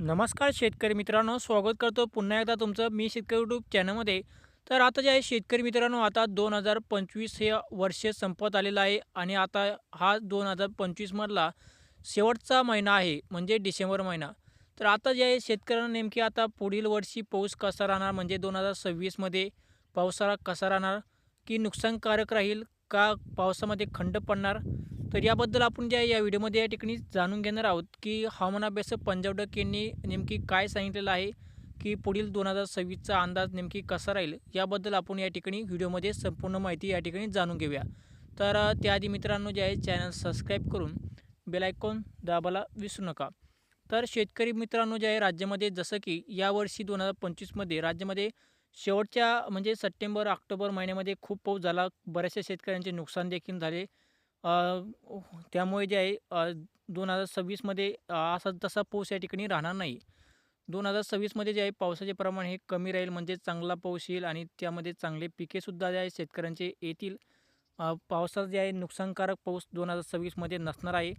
नमस्कार शेतकरी मित्रांनो स्वागत करतो पुन्हा एकदा तुमचं मी शेतकरी यूट्यूब चॅनलमध्ये तर आता जे आहे शेतकरी मित्रांनो आता दोन हजार पंचवीस हे वर्ष संपत आलेलं आहे आणि आता हा दोन हजार पंचवीसमधला शेवटचा महिना आहे म्हणजे डिसेंबर महिना. तर आता जे आहे शेतकऱ्यांना नेमकी आता पुढील वर्षी पाऊस कसा राहणार म्हणजे दोन हजार सव्वीसमध्ये पावसाळा कसा राहणार की नुकसानकारक राहील का पावसामध्ये खंड पडणार तर याबद्दल आपण ज्या या व्हिडिओमध्ये या ठिकाणी जाणून घेणार आहोत की हवामान अभ्यासक पंजाब डक यांनी नेमकी काय सांगितलेलं आहे की पुढील दोन हजार सव्वीसचा अंदाज नेमकी कसा राहील याबद्दल आपण या ठिकाणी व्हिडिओमध्ये संपूर्ण माहिती या ठिकाणी जाणून घेऊया. तर त्याआधी मित्रांनो जे आहे चॅनल सबस्क्राईब करून बेलायकॉन दाबायला विसरू नका. तर शेतकरी मित्रांनो जे आहे राज्यामध्ये जसं की यावर्षी दोन हजार पंचवीसमध्ये राज्यामध्ये शेवटच्या म्हणजे सप्टेंबर ऑक्टोबर महिन्यामध्ये खूप पाऊस झाला. बऱ्याचशा शेतकऱ्यांचे नुकसान देखील झाले. त्यामुळे जे आहे दोन हजार सव्वीसमध्ये असा तसा पाऊस या ठिकाणी राहणार नाही. दोन हजार सव्वीसमध्ये जे आहे पावसाचे प्रमाण हे कमी राहील म्हणजे चांगला पाऊस येईल आणि त्यामध्ये चांगले पिकेसुद्धा जे आहे शेतकऱ्यांचे येतील. अ, पावसात जे आहे नुकसानकारक पाऊस दोन हजार सव्वीसमध्ये नसणार आहे.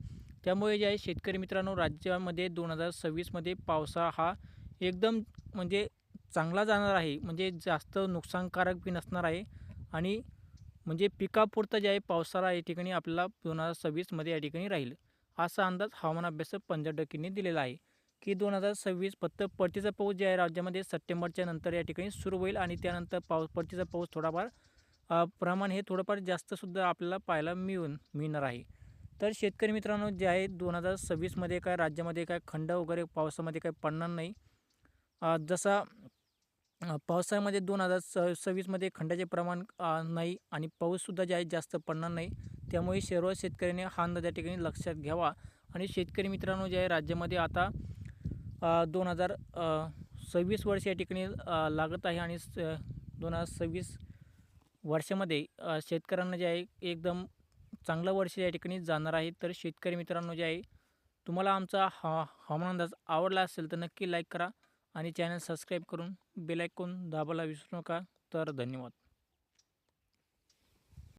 त्यामुळे जे आहे शेतकरी मित्रांनो राज्यामध्ये दोन हजार सव्वीसमध्ये पावसाळा हा एकदम म्हणजे चांगला जाणार आहे. म्हणजे जास्त नुकसानकारक बी नसणार आहे. आणि म्हणजे पिकापुरतं जे आहे पावसाळा या ठिकाणी आपल्याला दोन हजार सव्वीसमध्ये या ठिकाणी राहील. असा अंदाज हवामान अभ्यासक पंजाब डकीने दिलेला आहे की दोन हजार सव्वीस फक्त परतीचा पाऊस जे आहे राज्यामध्ये सप्टेंबरच्या नंतर या ठिकाणी सुरू होईल आणि त्यानंतर पाऊस परतीचा पाऊस थोडाफार प्रमाण हे थोडंफार जास्तसुद्धा आपल्याला पाहायला मिळून मिळणार आहे. तर शेतकरी मित्रांनो जे आहे दोन हजार सव्वीसमध्ये काय राज्यामध्ये काय खंड वगैरे पावसामध्ये काय पडणार नाही. जसा पावसाळ्यामध्ये दोन हजार स सव्वीसमध्ये खंडाचे प्रमाण नाही आणि पाऊससुद्धा जे आहे जास्त पडणार नाही. त्यामुळे सर्व शेतकऱ्यांनी हा अंदाज या ठिकाणी लक्षात घ्यावा. आणि शेतकरी मित्रांनो जे आहे राज्यामध्ये आता दोन हजार सव्वीस वर्ष या ठिकाणी लागत आहे आणि स दोन हजार सव्वीस वर्षामध्ये शेतकऱ्यांना जे आहे एकदम चांगलं वर्ष या ठिकाणी जाणार आहे. तर शेतकरी मित्रांनो जे आहे तुम्हाला आमचा हा हवामान अंदाज आवडला असेल तर नक्की लाईक करा. आणि चॅनल सबस्क्राईब करून बेल दाबायला विसरू नका. तर धन्यवाद.